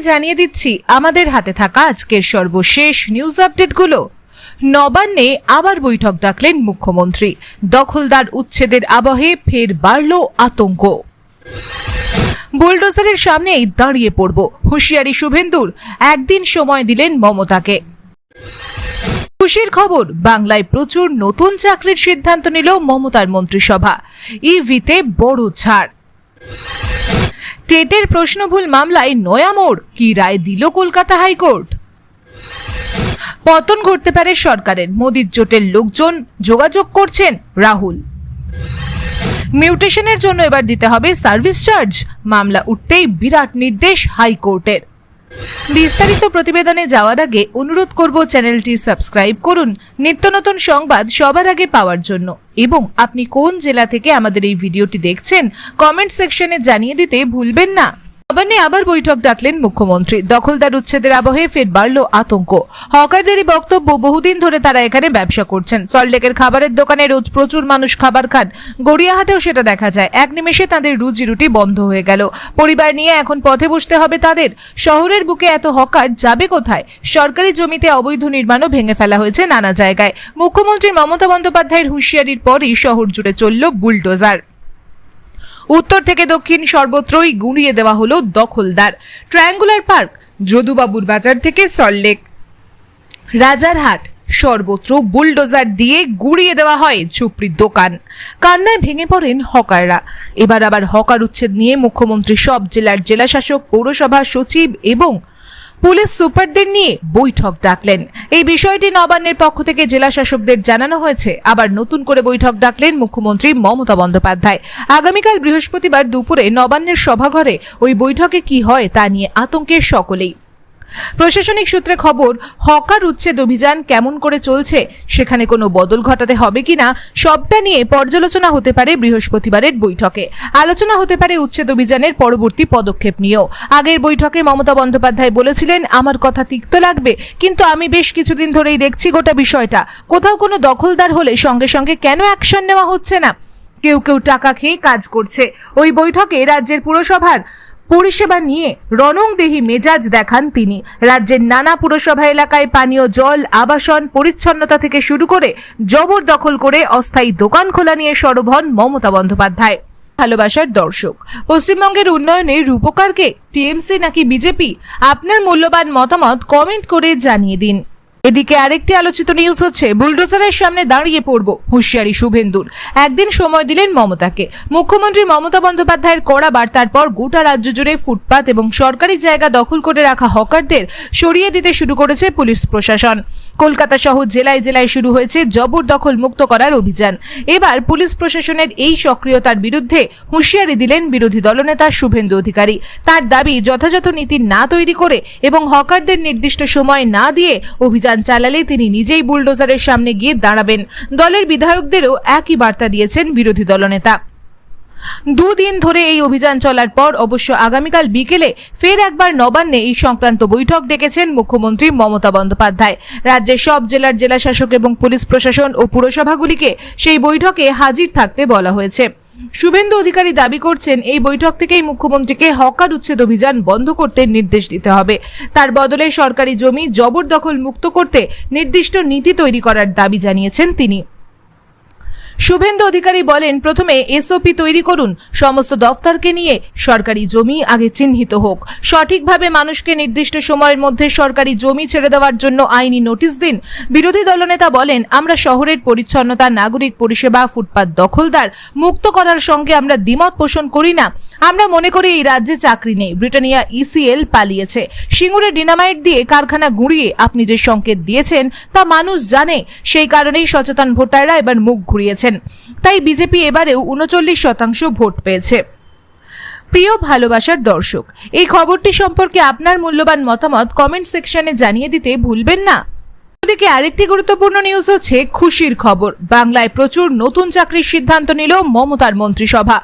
জানিয়ে দিচ্ছি, আমাদের হাতে থাকা আজকের সর্বশেষ নিউজ আপডেটগুলো নবান্নে আবার বৈঠক ডাকলেন মুখ্যমন্ত্রী। দখলদার উচ্ছেদের আবহে ফের বাড়ল আতঙ্ক। বুলডোজারের সামনেই দাঁড়িয়ে পড়ব। হুঁশিয়ারি শুভেন্দুর, একদিন সময় দিলেন মমতাকে। খুশির খবর, বাংলায় প্রচুর নতুন চাকরির সিদ্ধান্ত নিল মমতার মন্ত্রিসভা। ইভিতে বড় ছাড়। টেটের প্রশ্নভুল মামলায় নয়া মোড়। কি রায় দিল কলকাতা হাইকোর্ট? পতন ঘটতে পারে সরকারের। মোদির জোটের লোকজন যোগাযোগ করছেন রাহুল। মিউটেশনের জন্য এবার দিতে হবে সার্ভিস চার্জ। মামলা উঠতেই বিরাট নির্দেশ হাইকোর্টের। বিস্তারিত প্রতিবেদনে যাওয়ার আগে অনুরোধ করব চ্যানেলটি সাবস্ক্রাইব করুন। নিত্য নতুন সংবাদ সবার আগে পাওয়ার জন্য। এবং আপনি কোন জেলা থেকে আমাদের এই ভিডিওটি দেখছেন, কমেন্ট সেকশনে জানিয়ে দিতে ভুলবেন না। নবান্নে আবার বৈঠক ডাকলেন মুখ্যমন্ত্রী। দখলদার উচ্ছেদের আবহে ফের বাড়ল আতঙ্ক। হকারদেরই বক্তব্য, বহুদিন ধরে তারা এখানে ব্যবসা করছেন। সল্টলেকের খাবারের দোকানে রোজ প্রচুর মানুষ খাবার খান। গড়িয়াহাটেও সেটা দেখা যায়। এক নিমেষে তাদের রুজি রুটি বন্ধ হয়ে গেল। পরিবার নিয়ে এখন পথে বসতে হবে তাদের। শহরের বুকে এত হকার যাবে কোথায়? সরকারি জমিতে অবৈধ নির্মাণও ভেঙে ফেলা হয়েছে নানা জায়গায়। মুখ্যমন্ত্রী মমতা বন্দ্যোপাধ্যায়ের হুঁশিয়ারির পরই শহর জুড়ে চলল বুলডোজার। উত্তর থেকে দক্ষিণ সর্বত্রই গুঁড়িয়ে দেওয়া হলো দখলদার। ট্রায়াঙ্গুলার পার্ক, যদুবাবুর বাজার থেকে সল্টলেক রাজারহাট, সর্বত্র বুলডোজার দিয়ে গুড়িয়ে দেওয়া হয় ঝুপড়ির দোকান। কান্নায় ভেঙে পড়েন হকাররা। এবার আবার হকার উচ্ছেদ নিয়ে মুখ্যমন্ত্রী সব জেলার জেলাশাসক, পৌরসভা সচিব এবং পুলিশ সুপারদের নিয়ে বৈঠক ডাকলেন। এই বিষয়টি নবান্নের পক্ষ থেকে জেলা শাসকদের জানানো হয়েছে। আবার নতুন করে বৈঠক ডাকলেন মুখ্যমন্ত্রী মমতা বন্দ্যোপাধ্যায়। আগামীকাল বৃহস্পতিবার দুপুরে নবান্নের সভাঘরে ওই বৈঠকে কি হয় তা নিয়ে আতঙ্কের সকলেই। প্রশাসনিক সূত্রে খবর, হকার উচ্ছেদ অভিযান কেমন করে চলছে, সেখানে কোনো বদল ঘটাতে হবে কিনা, সবটা নিয়ে পর্যালোচনা হতে পারে বৃহস্পতিবারের বৈঠকে। আলোচনা হতে পারে উচ্ছেদ অভিযানের পরবর্তী পদক্ষেপ নিয়েও। আগের বৈঠকে মমতা বন্দ্যোপাধ্যায় বলেছিলেন, আমার কথা তিক্ত লাগবে, কিন্তু আমি বেশ কিছুদিন ধরেই দেখছি গোটা বিষয়টা। কোথাও কোনো দখলদার হলে সঙ্গে সঙ্গে কেন অ্যাকশন নেওয়া হচ্ছে না? কেউ কেউ টাকা খেয়ে কাজ করছে। ওই বৈঠকে রাজ্যের পুরসভার পরিষেবা নিয়ে রণংদেহী মেজাজ দেখান তিনি। রাজ্যের নানা পুরসভা এলাকায় পানীয় জল, আবাসন পরিচ্ছন্নতা থেকে শুরু করে জবরদখল করে অস্থায়ী দোকান খোলা নিয়ে সরব হন মমতা বন্দ্যোপাধ্যায়। ভালোবাসার দর্শক, পশ্চিমবঙ্গের উন্নয়নে রূপকারকে টিএমসি নাকি বিজেপি? আপনার মূল্যবান মতামত কমেন্ট করে জানিয়ে দিন। এদিকে আরেকটি আলোচিত নিউজ হচ্ছে, বুলডোজারের সামনে দাঁড়িয়ে পড়ব, হুঁশিয়ারি শুভেন্দুর। একদিন সময় দিলেন মমতাকে। মুখ্যমন্ত্রী মমতা বন্দ্যোপাধ্যায়ের কড়া বার্তার পর গোটা রাজ্য জুড়ে ফুটপাত এবং সরকারি জায়গা দখল করে রাখা হকারদের সরিয়ে দিতে শুরু করেছে পুলিশ প্রশাসন। কলকাতা সহ জেলায় জেলায় শুরু হয়েছে জবরদখল মুক্ত করার অভিযান। এবার পুলিশ প্রশাসনের এই সক্রিয়তার বিরুদ্ধে হুঁশিয়ারি দিলেন বিরোধী দলনেতা শুভেন্দু অধিকারী। তার দাবি, যথাযথ নীতি না তৈরি করে এবং হকারদের নির্দিষ্ট সময় না দিয়ে অভিযান চালালে তিনি নিজেই বুলডোজারের সামনে গিয়ে দাঁড়াবেন। দলের বিধায়কদেরও একই বার্তা দিয়েছেন বিরোধী দলনেতা। দুদিন ধরে এই অভিযান চলার পর অবশ্য আগামীকাল বিকেলে ফের একবার নবান্নে এই সংক্রান্ত বৈঠক ডেকেছেন মুখ্যমন্ত্রী মমতা বন্দ্যোপাধ্যায়। রাজ্যের সব জেলার জেলাশাসক এবং পুলিশ প্রশাসন ও পুরসভাগুলিকে সেই বৈঠকে হাজির থাকতে বলা হয়েছে। শুভেন্দু অধিকারী দাবি করছেন, এই বৈঠক থেকেই মুখ্যমন্ত্রীকে হকার উচ্ছেদ অভিযান বন্ধ করতে নির্দেশ দিতে হবে। তার বদলে সরকারি জমি জবরদখল মুক্ত করতে নির্দিষ্ট নীতি তৈরি করার দাবি জানিয়েছেন তিনি। শুভেন্দু অধিকারী বলেন, প্রথমে এসওপি তৈরি করুন, সমস্ত দফতরকে নিয়ে সরকারি জমি আগে চিহ্নিত হোক। সঠিকভাবে মানুষকে নির্দিষ্ট সময়ের মধ্যে সরকারি জমি ছেড়ে দেওয়ার জন্য আইনি নোটিশ দিন। বিরোধী দলনেতা বলেন, আমরা শহরের পরিচ্ছন্নতা, নাগরিক পরিষেবা, ফুটপাত দখলদার, মুক্ত করার সঙ্গে আমরা দ্বিমত পোষণ করি না। আমরা মনে করি এই রাজ্যে চাকরি নেই। ব্রিটানিয়া ইসিএল পালিয়েছে। সিঙ্গুরে ডিনামাইট দিয়ে কারখানা গুঁড়িয়ে আপনি যে সংকেত দিয়েছেন, তা মানুষ জানে। সেই কারণেই সচেতন ভোটাররা এবার মুখ ঘুরিয়েছেন। তাই বিজেপি এবারেও উনচল্লিশ শতাংশ ভোট পেয়েছে। প্রিয় ভালোবাসার দর্শক, এই খবরটি সম্পর্কে আপনার মূল্যবান মতামত কমেন্ট সেকশনে জানিয়ে দিতে ভুলবেন না। অন্যদিকে আরেকটি গুরুত্বপূর্ণ নিউজ হচ্ছে খুশির খবর। বাংলায় প্রচুর নতুন চাকরির সিদ্ধান্ত নিল মমতার মন্ত্রিসভা।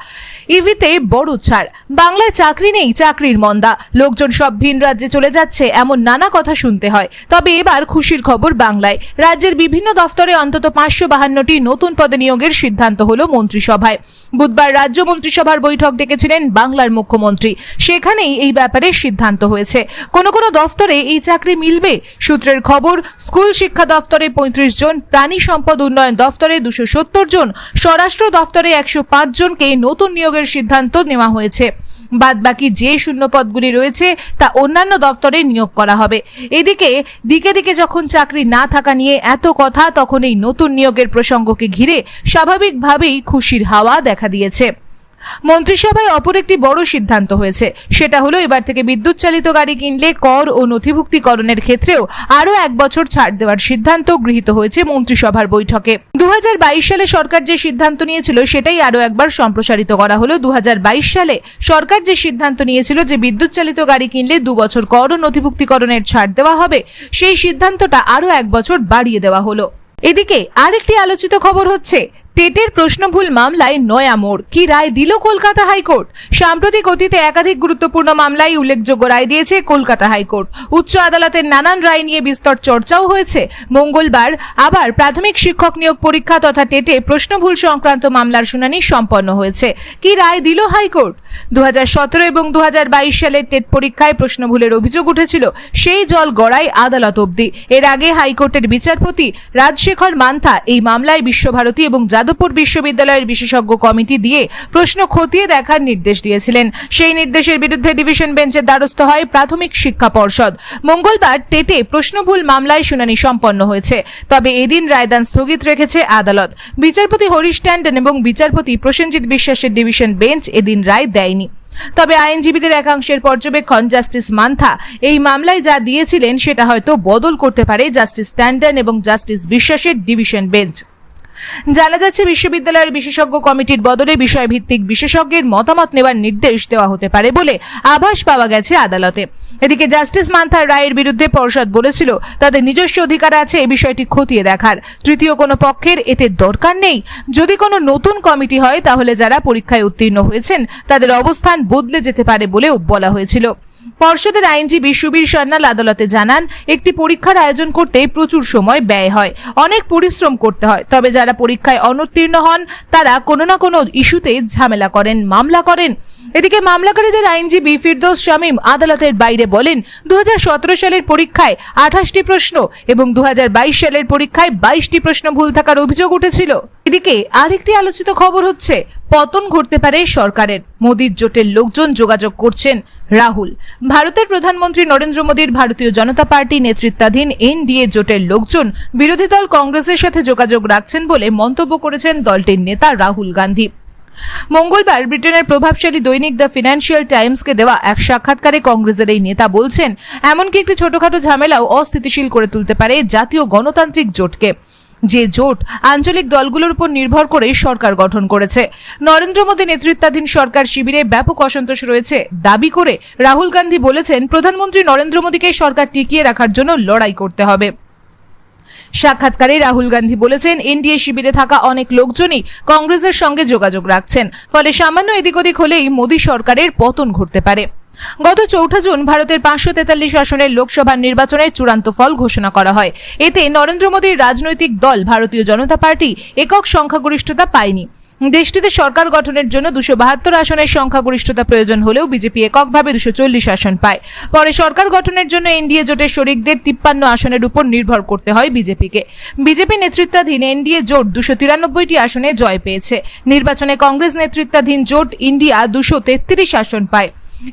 ইভিতে বড় ছাড়। বাংলায় চাকরি নেই, চাকরির মন্দা। লোকজন সব ভিন রাজ্যে চলে যাচ্ছে, এমন নানা কথা শুনতে হয়। তবে এবার খুশির খবর বাংলায়। রাজ্যের বিভিন্ন দফতরে অন্তত পাঁচশো বাহান্নটি নতুন পদে নিয়োগের সিদ্ধান্ত হল মন্ত্রিসভায়। বুধবার রাজ্য মন্ত্রিসভার বৈঠক ডেকেছিলেন বাংলার মুখ্যমন্ত্রী। সেখানেই এই ব্যাপারে সিদ্ধান্ত হয়েছে। কোন কোন দফতরে এই চাকরি মিলবে? সূত্রের খবর, স্কুল শিক্ষা দফতরে পঁয়ত্রিশ জন, প্রাণী সম্পদ উন্নয়ন দফতরে দুশো সত্তর জন, স্বরাষ্ট্র দফতরে একশো পাঁচ জনকে নতুন নিয়োগের সিদ্ধান্ত নেওয়া হয়েছে। বাদ বাকি যে শূন্য পদগুলি রয়েছে, তা অন্যান্য দফতরে নিয়োগ করা হবে। এদিকে, দিকে দিকে যখন চাকরি না থাকা নিয়ে এত কথা, তখন এই নতুন নিয়োগের প্রসঙ্গকে ঘিরে স্বাভাবিকভাবেই খুশির হাওয়া দেখা দিয়েছে। মন্ত্রিসভায় অপর একটি বড় সিদ্ধান্ত হয়েছে। সেটা হলো এবার থেকে বিদ্যুৎ চালিত গাড়ি কিনলে কর ও নথিভুক্তিকরণের ক্ষেত্রেও আরও এক বছর ছাড় দেওয়ার সিদ্ধান্ত গৃহীত হয়েছে মন্ত্রিসভার বৈঠকে। দুহাজার বাইশ সালে সরকার যে সিদ্ধান্ত নিয়েছিল সেটাই আরও একবার সম্প্রসারিত করা হলো। দু হাজার বাইশ সালে সরকার যে সিদ্ধান্ত নিয়েছিল যে বিদ্যুৎ চালিত গাড়ি কিনলে দু বছর কর ও নথিভুক্তিকরণের ছাড় দেওয়া হবে, সেই সিদ্ধান্তটা আরও এক বছর বাড়িয়ে দেওয়া হলো। এদিকে আরেকটি আলোচিত খবর হচ্ছে টেটের প্রশ্নভুল মামলায় নয়া মোড়। কি রায় দিল কলকাতা হাইকোর্ট? সাম্প্রতিক অতীতে একাধিক গুরুত্বপূর্ণ মামলায় উল্লেখযোগ্য রায় দিয়েছে কলকাতা হাইকোর্ট। উচ্চ আদালতের নানান রায় নিয়ে বিস্তর চর্চাও হয়েছে। মঙ্গলবার আবার প্রাথমিক শিক্ষক নিয়োগ পরীক্ষা তথা টেটে প্রশ্নভুল সংক্রান্ত মামলার শুনানি সম্পন্ন হয়েছে। কি রায় দিল হাইকোর্ট? দু হাজার সতেরো এবং দু হাজার বাইশ সালের টেট পরীক্ষায় প্রশ্নভুলের অভিযোগ উঠেছিল, সেই জল গড়ায় আদালত অবধি। এর আগে হাইকোর্টের বিচারপতি রাজশেখর মান্থা এই মামলায় বিশ্বভারতী এবং যাদবপুর বিশ্ববিদ্যালয়ের বিশেষজ্ঞ কমিটি দিয়ে প্রশ্ন খতিয়ে দেখার নির্দেশ দিয়েছিলেন। সেই নির্দেশের বিরুদ্ধে ডিভিশন বেঞ্চের দ্বারস্থ হয় প্রাথমিক শিক্ষা পর্ষদ। মঙ্গলবার টেটে প্রশ্নভুল মামলায় শুনানি সম্পন্ন হয়েছে। তবে এদিন রায়দান স্থগিত রেখেছে আদালত। বিচারপতি হরিশ ট্যান্ডন এবং বিচারপতি প্রসেনজিৎ বিশ্বাসের ডিভিশন বেঞ্চ এদিন রায় দেয়নি। তবে আইনজীবীদের একাংশের পর্যবেক্ষণ জাস্টিস মান্থা এই মামলায় যা দিয়েছিলেন সেটা হয়তো বদল করতে পারে জাস্টিস ট্যান্ডন এবং জাস্টিস বিশ্বাসের ডিভিশন বেঞ্চ। জানা যাচ্ছে বিশ্ববিদ্যালয়ের বিশেষজ্ঞ কমিটির বদলে বিষয়ভিত্তিক বিশেষজ্ঞের মতামত নেওয়ার নির্দেশ দেওয়া হতে পারে বলে আভাস পাওয়া গেছে আদালতে। এদিকে জাস্টিস মান্থার রায়ের বিরুদ্ধে পর্ষদ বলেছিল, তাদের নিজস্ব অধিকার আছে এই বিষয়টি খতিয়ে দেখার। তৃতীয় কোনো পক্ষের এতে দরকার নেই। যদি কোনো নতুন কমিটি হয়, তাহলে যারা পরীক্ষায় উত্তীর্ণ হয়েছেন, তাদের অবস্থান বদলে যেতে পারে বলেও বলা হয়েছিল। পর্ষদের আইনজীবী সুবীর সান্যাল আদালতে জানান, একটি পরীক্ষার আয়োজন করতে প্রচুর সময় ব্যয় হয়। অনেক পরিশ্রম করতে হয়, তবে যারা পরীক্ষায় অনুত্তীর্ণ হন, তারা কোনো না কোনো ইস্যুতে ঝামেলা করেন, মামলা করেন। এদিকে মামলাকারীদের আইনজীবী ফিরদৌস শামীম আদালতের বাইরে বলেন দু হাজার সতেরো সালের পরীক্ষায় আঠাশটি প্রশ্ন এবং দুহাজার বাইশ সালের পরীক্ষায় বাইশটি প্রশ্ন ভুল থাকার অভিযোগ উঠেছিল। এদিকে আরেকটি আলোচিত খবর হচ্ছে, পতন ঘটতে পারে সরকারের। মোদীর জোটের লোকজন যোগাযোগ করছেন রাহুল। ভারতের প্রধানমন্ত্রী নরেন্দ্র মোদীর ভারতীয় জনতা পার্টি নেতৃত্বাধীন এনডিএ জোটের লোকজন বিরোধী দল কংগ্রেসের সাথে যোগাযোগ রাখছেন বলে মন্তব্য করেছেন দলটির নেতা রাহুল গান্ধী। মঙ্গলবার ব্রিটেনের প্রভাবশালী দৈনিক দ্য ফিনান্সিয়াল টাইমসকে দেওয়া এক সাক্ষাৎকারে কংগ্রেসের এই নেতা বলছেন, এমনকি একটি ছোটখাটো ঝামেলাও অস্থিতিশীল করে তুলতে পারে জাতীয় গণতান্ত্রিক জোটকে। যে জোট আঞ্চলিক দলগুলোর উপর নির্ভর করে সরকার গঠন করেছে। নরেন্দ্র মোদী নেতৃত্বাধীন সরকার শিবিরে ব্যাপক অসন্তোষ রয়েছে। দাবি করে রাহুল গান্ধী বলেছেন, প্রধানমন্ত্রী নরেন্দ্র মোদীকে সরকার টিকিয়ে রাখার জন্য লড়াই করতে হবে। সাক্ষাৎকারে রাহুল গান্ধী বলেছেন, এনডিএ শিবিরে থাকা অনেক লোকজনই কংগ্রেসের সঙ্গে যোগাযোগ রাখছেন। ফলে সামান্য এদিক ওদিক হলেই মোদী সরকারের পতন ঘটতে পারে। গত চৌঠা জুন ভারতের পাঁচশো তেতাল্লিশ আসনের লোকসভা নির্বাচনের চূড়ান্ত ফল ঘোষণা করা হয়। এতে নরেন্দ্র মোদীর রাজনৈতিক দল ভারতীয় জনতা পার্টি একক সংখ্যাগরিষ্ঠতা পায়নি। দেশটিতে সরকার গঠনের জন্য দুশো বাহাত্তর আসনের সংখ্যাগরিষ্ঠতা প্রয়োজন হলেও বিজেপি এককভাবে দুশো চল্লিশ আসন পায়। পরে সরকার গঠনের জন্য এনডিএ জোটের শরিকদের তিপ্পান্ন আসনের উপর নির্ভর করতে হয় বিজেপিকে। বিজেপি নেতৃত্বাধীন এনডিএ জোট দুশো তিরানব্বইটি আসনে জয় পেয়েছে। নির্বাচনে কংগ্রেস নেতৃত্বাধীন জোট ইন্ডিয়া দুশো তেত্রিশ আসন পায়।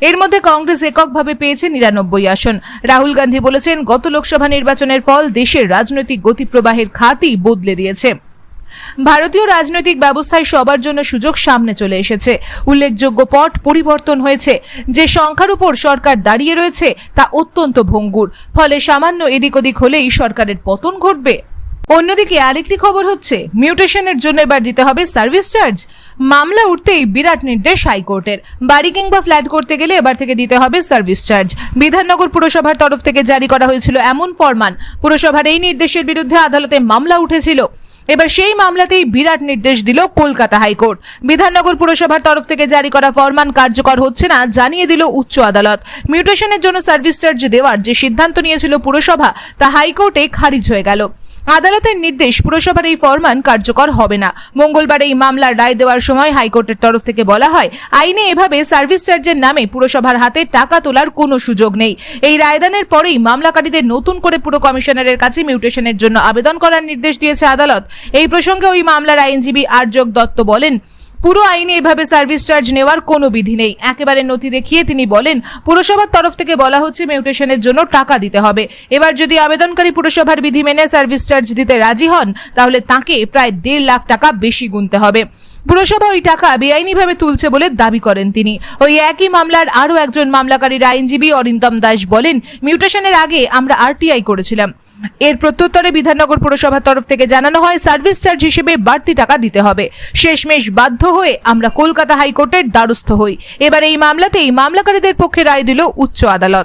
এর মধ্যে কংগ্রেস এককভাবে পেয়েছে নিরানব্বই আসন। রাহুল গান্ধী বলেছেন, গত লোকসভা নির্বাচনের ফল দেশের রাজনৈতিক গতিপ্রবাহের খাতই বদলে দিয়েছে। ভারতীয় রাজনৈতিক ব্যবস্থায় সবার জন্য সুযোগ সামনে চলে এসেছে। উল্লেখযোগ্য পট পরিবর্তন হয়েছে। যে সংখ্যার উপর সরকার দাঁড়িয়ে রয়েছে, তা অত্যন্ত ভঙ্গুর। ফলে সামান্য এদিক ওদিক হলেই সরকারের পতন ঘটবে। অন্যদিকে আরেকটি খবর হচ্ছে, মিউটেশনের জন্য এবার দিতে হবে সার্ভিস চার্জ। মামলা উঠতেই বিরাট নির্দেশ হাইকোর্টের। বাড়ি কিংবা ফ্ল্যাট করতে গেলে এবার থেকে দিতে হবে সার্ভিস চার্জ। বিধাননগর পুরসভার তরফ থেকে জারি করা হয়েছিল এমন ফরমান। পুরসভার এই নির্দেশের বিরুদ্ধে আদালতে মামলা উঠেছিল। এবার সেই মামলাতেই বিরাট নির্দেশ দিল কলকাতা হাইকোর্ট। বিধাননগর পুরসভার তরফ থেকে জারি করা ফরমান কার্যকর হচ্ছে না জানিয়ে দিল উচ্চ আদালত। মিউটেশনের জন্য সার্ভিস চার্জ দেওয়ার যে সিদ্ধান্ত নিয়েছিল পুরসভা, তা হাইকোর্টে খারিজ হয়ে গেল। আদালতের নির্দেশ পুরসভার এই ফরমান কার্যকর হবে না। মঙ্গলবার এই মামলার রায় দেওয়ার সময় হাইকোর্টের তরফ থেকে বলা হয়, আইনে এভাবে সার্ভিস চার্জের নামে পুরসভার হাতে টাকা তোলার কোনো সুযোগ নেই। এই রায়দানের পরেই মামলাকারীদের নতুন করে পুর কমিশনারের কাছে মিউটেশনের জন্য আবেদন করার নির্দেশ দিয়েছে আদালত। এই প্রসঙ্গে ওই মামলার আইনজীবী আর্যক দত্ত বলেন পুরো আইনে এভাবে সার্ভিস চার্জ নেওয়ার কোনো বিধি নেই। একেবারে নথি দেখিয়ে তিনি বলেন, পুরসভার তরফ থেকে বলা হচ্ছে মিউটেশনের জন্য টাকা দিতে হবে। এবার যদি আবেদনকারী পুরসভার বিধি মেনে সার্ভিস চার্জ দিতে রাজি হন, তাহলে তাকে প্রায় দেড় লাখ টাকা বেশি গুনতে হবে। পুরসভা ওই টাকা বেআইনিভাবে তুলছে বলে দাবি করেন তিনি। ওই একই মামলার আরও একজন মামলাকারীর আইনজীবী অরিন্দম দাস বলেন, মিউটেশনের আগে আমরা আরটিআই করেছিলাম। এর প্রত্যুত্তরে বিধাননগর পুরসভার তরফ থেকে জানানো হয়, সার্ভিস চার্জ হিসেবে বাড়তি টাকা দিতে হবে। শেষমেশ বাধ্য হয়ে আমরা কলকাতা হাইকোর্টের দ্বারস্থ হই। এবার এই মামলাতেই মামলাকারীদের পক্ষে রায় দিল উচ্চ আদালত।